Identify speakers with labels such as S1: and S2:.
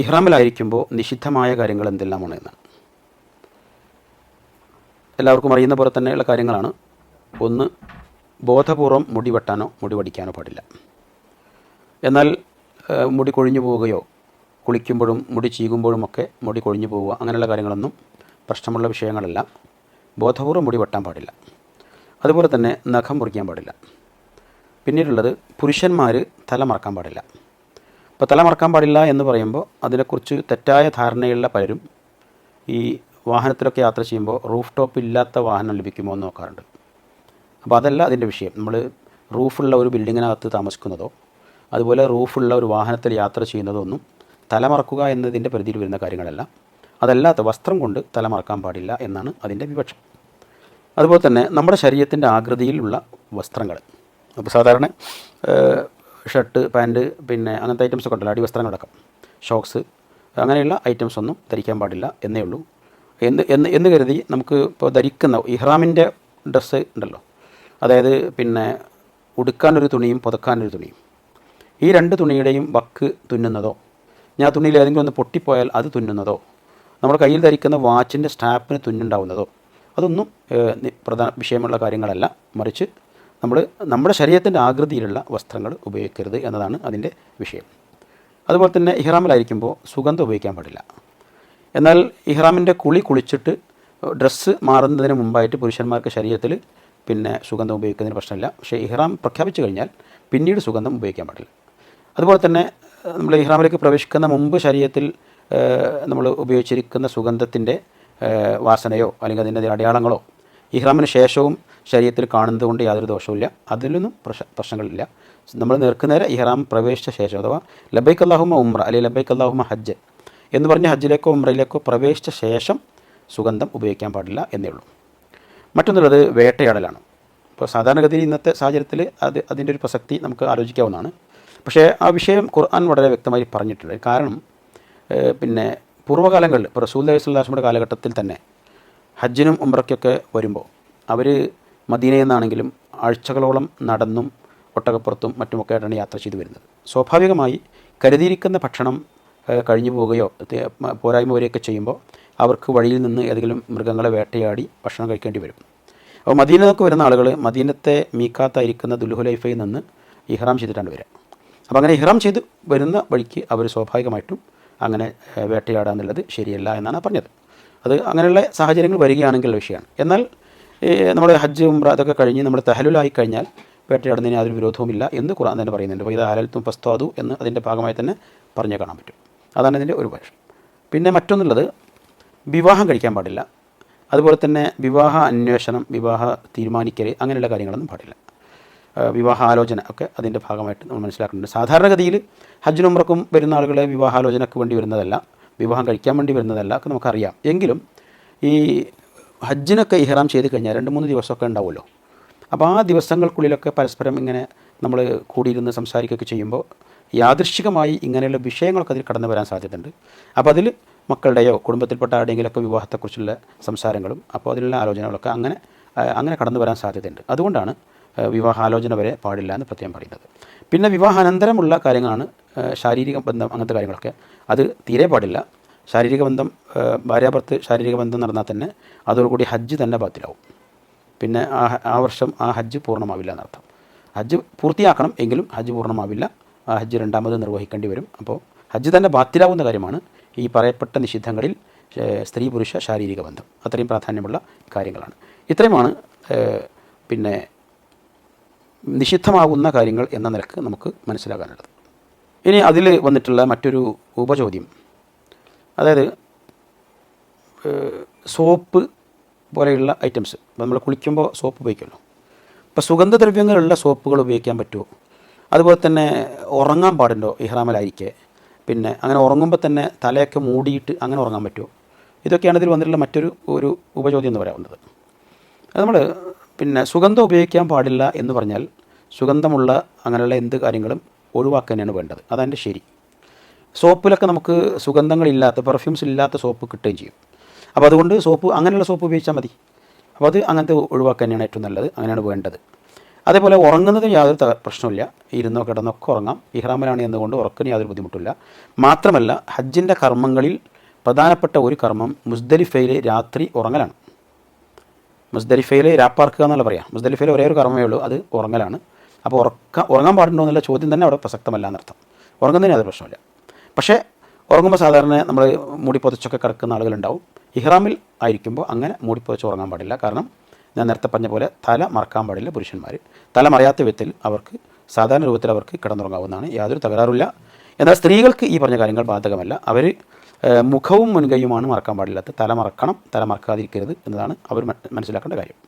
S1: ഇഹ്റാമിലായിരിക്കുമ്പോൾ നിഷിദ്ധമായ കാര്യങ്ങൾ എന്തെല്ലാമാണ് എന്നാണ് എല്ലാവർക്കും അറിയുന്ന പോലെ തന്നെയുള്ള കാര്യങ്ങളാണ്. ഒന്ന് ബോധപൂർവം മുടി വെട്ടാനോ മുടി വടിക്കാനോ പാടില്ല. എന്നാൽ മുടി കൊഴിഞ്ഞു പോവുകയോ കുളിക്കുമ്പോഴും മുടി ചീകുമ്പോഴുമൊക്കെ മുടി കൊഴിഞ്ഞു പോവുക അങ്ങനെയുള്ള കാര്യങ്ങളൊന്നും പ്രശ്നമുള്ള വിഷയങ്ങളല്ല. ബോധപൂർവം മുടി വെട്ടാൻ പാടില്ല. അതുപോലെ തന്നെ നഖം മുറിക്കാൻ പാടില്ല. പിന്നീടുള്ളത് പുരുഷന്മാർ തല മറക്കാൻ പാടില്ല. ഇപ്പോൾ തല മറക്കാൻ പാടില്ല എന്ന് പറയുമ്പോൾ അതിനെക്കുറിച്ച് തെറ്റായ ധാരണയുള്ള പലരും ഈ വാഹനത്തിലൊക്കെ യാത്ര ചെയ്യുമ്പോൾ റൂഫ് ടോപ്പ് ഇല്ലാത്ത വാഹനം ലഭിക്കുമോ എന്ന് നോക്കാറുണ്ട്. അപ്പോൾ അതല്ല അതിന്റെ വിഷയം. നമ്മൾ റൂഫുള്ള ഒരു ബിൽഡിങ്ങിനകത്ത് താമസിക്കുന്നതോ അതുപോലെ റൂഫുള്ള ഒരു വാഹനത്തിൽ യാത്ര ചെയ്യുന്നതോ ഒന്നും തലമറക്കുക എന്നതിന്റെ പരിധിയിൽ വരുന്ന കാര്യങ്ങളല്ല. അതല്ലാത്ത വസ്ത്രം കൊണ്ട് തലമറക്കാൻ പാടില്ല എന്നാണ് അതിന്റെ വിവക്ഷം. അതുപോലെ തന്നെ നമ്മുടെ ശരീരത്തിന്റെ ആകൃതിയിലുള്ള വസ്ത്രങ്ങൾ അപ്പോൾ സാധാരണ ഷർട്ട് പാന്റ് പിന്നെ അങ്ങനത്തെ ഐറ്റംസ് ഒക്കെ ഉണ്ടല്ലോ. അടിവസ്ത്രങ്ങളടക്കം. ഷോക്സ് അങ്ങനെയുള്ള ഐറ്റംസ് ഒന്നും ധരിക്കാൻ പാടില്ല എന്നേ ഉള്ളൂ. എന്ന് എന്ന് എന്ന് കരുതി നമുക്ക് ഇപ്പോൾ ധരിക്കുന്ന ഇഹ്റാമിന്റെ ഡ്രസ്സ് ഉണ്ടല്ലോ. അതായത് പിന്നെ ഉടുക്കാനൊരു തുണിയും പുതക്കാനൊരു തുണിയും. ഈ രണ്ട് തുണിയുടെയും വക്ക് തുന്നുന്നതോ ഞാൻ തുണിയിൽ ഏതെങ്കിലും ഒന്ന് പൊട്ടിപ്പോയാൽ അത് തുന്നുന്നതോ നമ്മുടെ കയ്യിൽ ധരിക്കുന്ന വാച്ചിന്റെ സ്റ്റാപ്പിന് തുന്നുണ്ടാവുന്നതോ അതൊന്നും പ്രധാന വിഷയമുള്ള കാര്യങ്ങളല്ല. മറിച്ച് നമ്മൾ നമ്മുടെ ശരീരത്തിന്റെ ആകൃതിയിലുള്ള വസ്ത്രങ്ങൾ ഉപയോഗിക്കരുത് എന്നതാണ് അതിന്റെ വിഷയം. അതുപോലെ തന്നെ ഇഹ്റാമിലായിരിക്കുമ്പോൾ സുഗന്ധം ഉപയോഗിക്കാൻ പാടില്ല. എന്നാൽ ഇഹ്റാമിന്റെ കുളി കുളിച്ചിട്ട് ഡ്രസ്സ് മാറുന്നതിന് മുമ്പായിട്ട് പുരുഷന്മാർക്ക് ശരീരത്തിൽ പിന്നെ സുഗന്ധം ഉപയോഗിക്കുന്നതിന് പ്രശ്നമില്ല. പക്ഷേ ഇഹ്റാം പ്രഖ്യാപിച്ചു കഴിഞ്ഞാൽ പിന്നീട് സുഗന്ധം ഉപയോഗിക്കാൻ പാടില്ല. അതുപോലെ തന്നെ നമ്മൾ ഇഹ്റാമിലേക്ക് പ്രവേശിക്കുന്ന മുമ്പ് ശരീരത്തിൽ നമ്മൾ ഉപയോഗിച്ചിരിക്കുന്ന സുഗന്ധത്തിന്റെ വാസനയോ അല്ലെങ്കിൽ അതിന്റെ അടയാളങ്ങളോ ഇഹ്റാമിന് ശേഷവും ശരീരത്തിൽ കാണുന്നത് കൊണ്ട് യാതൊരു ദോഷവുമില്ല. അതിലൊന്നും പ്രശ് പ്രശ്നങ്ങളില്ല. നമ്മൾ നേർക്കുനേരെ ഇഹ്റാം പ്രവേശിച്ച ശേഷം അഥവാ ലബൈക്ക് അള്ളാഹുമ ഉമ്ര അല്ലെങ്കിൽ ലബൈക്ക് അള്ളാഹുമ ഹജ്ജ് എന്ന് പറഞ്ഞ് ഹജ്ജിലേക്കോ ഉമ്രയിലേക്കോ പ്രവേശിച്ച ശേഷം സുഗന്ധം ഉപയോഗിക്കാൻ പാടില്ല എന്നേ ഉള്ളൂ. മറ്റൊന്നുള്ളത് വേട്ടയാടലാണ്. ഇപ്പോൾ സാധാരണഗതിയിൽ ഇന്നത്തെ സാഹചര്യത്തിൽ അത് അതിന്റെ ഒരു പ്രസക്തി നമുക്ക് ആലോചിക്കാവുന്നതാണ്. പക്ഷേ ആ വിഷയം ഖുർആൻ വളരെ വ്യക്തമായി പറഞ്ഞിട്ടുണ്ട്. കാരണം പിന്നെ പൂർവകാലങ്ങളിൽ ഇപ്പോൾ റസൂൽ അലൈഹി സ്വലാസ്മയുടെ കാലഘട്ടത്തിൽ തന്നെ ഹജ്ജിനും ഉംറയ്ക്കൊക്കെ വരുമ്പോൾ അവർ മദീനയിൽ നിന്നാണെങ്കിലും ആഴ്ചകളോളം നടന്നും ഒട്ടകപ്പുറത്തും മറ്റുമൊക്കെ ആയിട്ടാണ് യാത്ര ചെയ്തു വരുന്നത്. സ്വാഭാവികമായി കരുതിയിരിക്കുന്ന ഭക്ഷണം കഴിഞ്ഞു പോവുകയോ പോരായ്മ വരികയൊക്കെ ചെയ്യുമ്പോൾ അവർക്ക് വഴിയിൽ നിന്ന് ഏതെങ്കിലും മൃഗങ്ങളെ വേട്ടയാടി ഭക്ഷണം കഴിക്കേണ്ടി വരും. അപ്പോൾ മദീനക്ക് വരുന്ന ആളുകൾ മദീനത്തെ മീക്കാത്തായിരിക്കുന്ന ദുൽഹുലൈഫയിൽ നിന്ന് ഇഹ്റാം ചെയ്തിട്ടാണ് വരിക. അപ്പോൾ അങ്ങനെ ഇഹ്റാം ചെയ്ത് വരുന്ന വഴിക്ക് അവർ സ്വാഭാവികമായിട്ടും അങ്ങനെ വേട്ടയാടാന്നുള്ളത് ശരിയല്ല എന്നാണ് പറഞ്ഞത്. അത് അങ്ങനെയുള്ള സാഹചര്യങ്ങൾ വരികയാണെങ്കിൽ വിഷയമാണ്. എന്നാൽ നമ്മുടെ ഹജ്ജ് ഉംറ അതൊക്കെ കഴിഞ്ഞ് നമ്മൾ തഹലുലായി കഴിഞ്ഞാൽ വേട്ടയാടുന്നതിന് യാതൊരു വിരോധവുമില്ല എന്ന് ഖുർആൻ തന്നെ പറയുന്നുണ്ട്. അപ്പോൾ ഇത് ഹലൽത്തും പസ്താദു എന്ന് അതിന്റെ ഭാഗമായി തന്നെ പറഞ്ഞു കാണാൻ പറ്റും. അതാണ് ഇതിന്റെ ഒരു പക്ഷം പിന്നെ മറ്റൊന്നുള്ളത് വിവാഹം കഴിക്കാൻ പാടില്ല. അതുപോലെ തന്നെ വിവാഹ അന്വേഷണം വിവാഹ തീരുമാനിക്കൽ അങ്ങനെയുള്ള കാര്യങ്ങളൊന്നും പാടില്ല. വിവാഹ ആലോചന ഒക്കെ അതിന്റെ ഭാഗമായിട്ട് നമ്മൾ മനസ്സിലാക്കുന്നുണ്ട്. സാധാരണഗതിയിൽ ഹജ്ജിനും ഉംറക്കും വരുന്ന ആളുകളെ വിവാഹാലോചനയ്ക്ക് വേണ്ടി വരുന്നതല്ല. വിവാഹം കഴിക്കാൻ വേണ്ടി വരുന്നതല്ല ഒക്കെ നമുക്കറിയാം. എങ്കിലും ഈ ഹജ്ജിനൊക്കെ ഇഹ്റാം ചെയ്ത് കഴിഞ്ഞാൽ രണ്ട് മൂന്ന് ദിവസമൊക്കെ ഉണ്ടാവുമല്ലോ. അപ്പോൾ ആ ദിവസങ്ങൾക്കുള്ളിലൊക്കെ പരസ്പരം ഇങ്ങനെ നമ്മൾ കൂടിയിരുന്ന് സംസാരിക്കുകയൊക്കെ ചെയ്യുമ്പോൾ യാദൃശികമായി ഇങ്ങനെയുള്ള വിഷയങ്ങളൊക്കെ അതിൽ കടന്നു വരാൻ സാധ്യതയുണ്ട്. അപ്പോൾ അതിൽ മക്കളുടെയോ കുടുംബത്തിൽപ്പെട്ട ആരുടെയെങ്കിലൊക്കെ വിവാഹത്തെക്കുറിച്ചുള്ള സംസാരങ്ങളും അപ്പോൾ അതിലുള്ള ആലോചനകളൊക്കെ അങ്ങനെ അങ്ങനെ കടന്നു വരാൻ സാധ്യതയുണ്ട്. അതുകൊണ്ടാണ് വിവാഹാലോചന വരെ പാടില്ല എന്ന് പ്രത്യേകം പറയുന്നത്. പിന്നെ വിവാഹാനന്തരമുള്ള കാര്യങ്ങളാണ് ശാരീരിക ബന്ധം അങ്ങനത്തെ കാര്യങ്ങളൊക്കെ. അത് തീരെ പാടില്ല. ശാരീരിക ബന്ധം ഭാര്യാഭർത്ത് ശാരീരിക ബന്ധം നടന്നാൽ തന്നെ അതോടുകൂടി ഹജ്ജ് തന്നെ ബാത്തിലാവും പിന്നെ ആ ആ വർഷം ആ ഹജ്ജ് പൂർണമാവില്ല എന്നർത്ഥം. ഹജ്ജ് പൂർത്തിയാക്കണം എങ്കിലും ഹജ്ജ് പൂർണമാവില്ല. ആ ഹജ്ജ് രണ്ടാമത് നിർവഹിക്കേണ്ടി വരും. അപ്പോൾ ഹജ്ജ് തന്നെ ബാത്തിലാവുന്ന കാര്യമാണ് ഈ പറയപ്പെട്ട നിഷിദ്ധങ്ങളിൽ സ്ത്രീ പുരുഷ ശാരീരിക ബന്ധം. അത്രയും പ്രാധാന്യമുള്ള കാര്യങ്ങളാണ്. ഇത്രയുമാണ് പിന്നെ നിഷിദ്ധമാകുന്ന കാര്യങ്ങൾ എന്ന നിലയ്ക്ക് നമുക്ക് മനസ്സിലാക്കാനുള്ളത് ഇനി അതിൽ വന്നിട്ടുള്ള മറ്റൊരു ഉപചോദ്യം. അതായത് സോപ്പ് പോലെയുള്ള ഐറ്റംസ്. നമ്മൾ കുളിക്കുമ്പോൾ സോപ്പ് ഉപയോഗിക്കുമല്ലോ. അപ്പോൾ സുഗന്ധദ്രവ്യങ്ങളുള്ള സോപ്പുകൾ ഉപയോഗിക്കാൻ പറ്റുമോ? അതുപോലെ തന്നെ ഉറങ്ങാൻ പാടുണ്ടോ? ഇഹ്റാമിലായിരിക്കെ. പിന്നെ അങ്ങനെ ഉറങ്ങുമ്പോൾ തന്നെ തലയൊക്കെ മൂടിയിട്ട് അങ്ങനെ ഉറങ്ങാൻ പറ്റുമോ? ഇതൊക്കെയാണ് ഇതിൽ വന്നിട്ടുള്ള മറ്റൊരു ഒരു ഉപചോദ്യം എന്ന് പറയാവുന്നത്. അത് നമ്മൾ പിന്നെ സുഗന്ധം ഉപയോഗിക്കാൻ പാടില്ല എന്ന് പറഞ്ഞാൽ സുഗന്ധമുള്ള അങ്ങനെയുള്ള എന്ത് കാര്യങ്ങളും ഒഴിവാക്കുക തന്നെയാണ് വേണ്ടത്. അതെന്റെ ശരി. സോപ്പിലൊക്കെ നമുക്ക് സുഗന്ധങ്ങളില്ലാത്ത പെർഫ്യൂംസ് ഇല്ലാത്ത സോപ്പ് കിട്ടുകയും ചെയ്യും. അപ്പോൾ അതുകൊണ്ട് സോപ്പ് അങ്ങനെയുള്ള സോപ്പ് ഉപയോഗിച്ചാൽ മതി. അപ്പോൾ അത് അങ്ങനത്തെ ഒഴിവാക്കുക തന്നെയാണ് ഏറ്റവും നല്ലത്. അങ്ങനെയാണ് വേണ്ടത്. അതേപോലെ ഉറങ്ങുന്നതിന് യാതൊരു പ്രശ്നമില്ല ഇരുന്നോ കിടന്നോ ഒക്കെ ഉറങ്ങാം. ഇഹ്റാമിലാണ് എന്നുകൊണ്ട് ഉറക്കിന് യാതൊരു ബുദ്ധിമുട്ടില്ല മാത്രമല്ല ഹജ്ജിന്റെ കർമ്മങ്ങളിൽ പ്രധാനപ്പെട്ട ഒരു കർമ്മം മുസ്ദലിഫയിലെ രാത്രി ഉറങ്ങലാണ്. മുസ്ദലിഫയിലെ രാപ്പാർക്കുക എന്നുള്ള പറയാം. മുസ്ദലിഫയിലെ ഒരേ ഒരു കർമ്മമേ ഉള്ളൂ. അത് ഉറങ്ങലാണ്. അപ്പോൾ ഉറക്ക ഉറങ്ങാൻ പാടുണ്ടോ എന്നുള്ള ചോദ്യം തന്നെ അവിടെ പ്രസക്തമല്ല എന്നർത്ഥം. ഉറങ്ങുന്നതിന് യാതൊരു പ്രശ്നമില്ല പക്ഷേ ഉറങ്ങുമ്പോൾ സാധാരണ നമ്മൾ മൂടി പുതച്ചൊക്കെ കിടക്കുന്ന ആളുകളുണ്ടാവും. ഇഹ്റാമിൽ ആയിരിക്കുമ്പോൾ അങ്ങനെ മൂടി പുതച്ച് ഉറങ്ങാൻ പാടില്ല. കാരണം ഞാൻ നേരത്തെ പറഞ്ഞ പോലെ തല മറക്കാൻ പാടില്ല പുരുഷന്മാർ. തല മറയാത്ത വിധത്തിൽ അവർക്ക് സാധാരണ രൂപത്തിൽ അവർക്ക് കിടന്നുറങ്ങാവുന്നതാണ്. യാതൊരു തകരാറില്ല എന്നാൽ സ്ത്രീകൾക്ക് ഈ പറഞ്ഞ കാര്യങ്ങൾ ബാധകമല്ല. അവർ മുഖവും മുൻകൈയുമാണ് മറക്കാൻ പാടില്ലാത്ത തല മറക്കണം തല മറക്കാതിരിക്കരുത് എന്നതാണ് അവർ മനസ്സിലാക്കേണ്ട കാര്യം.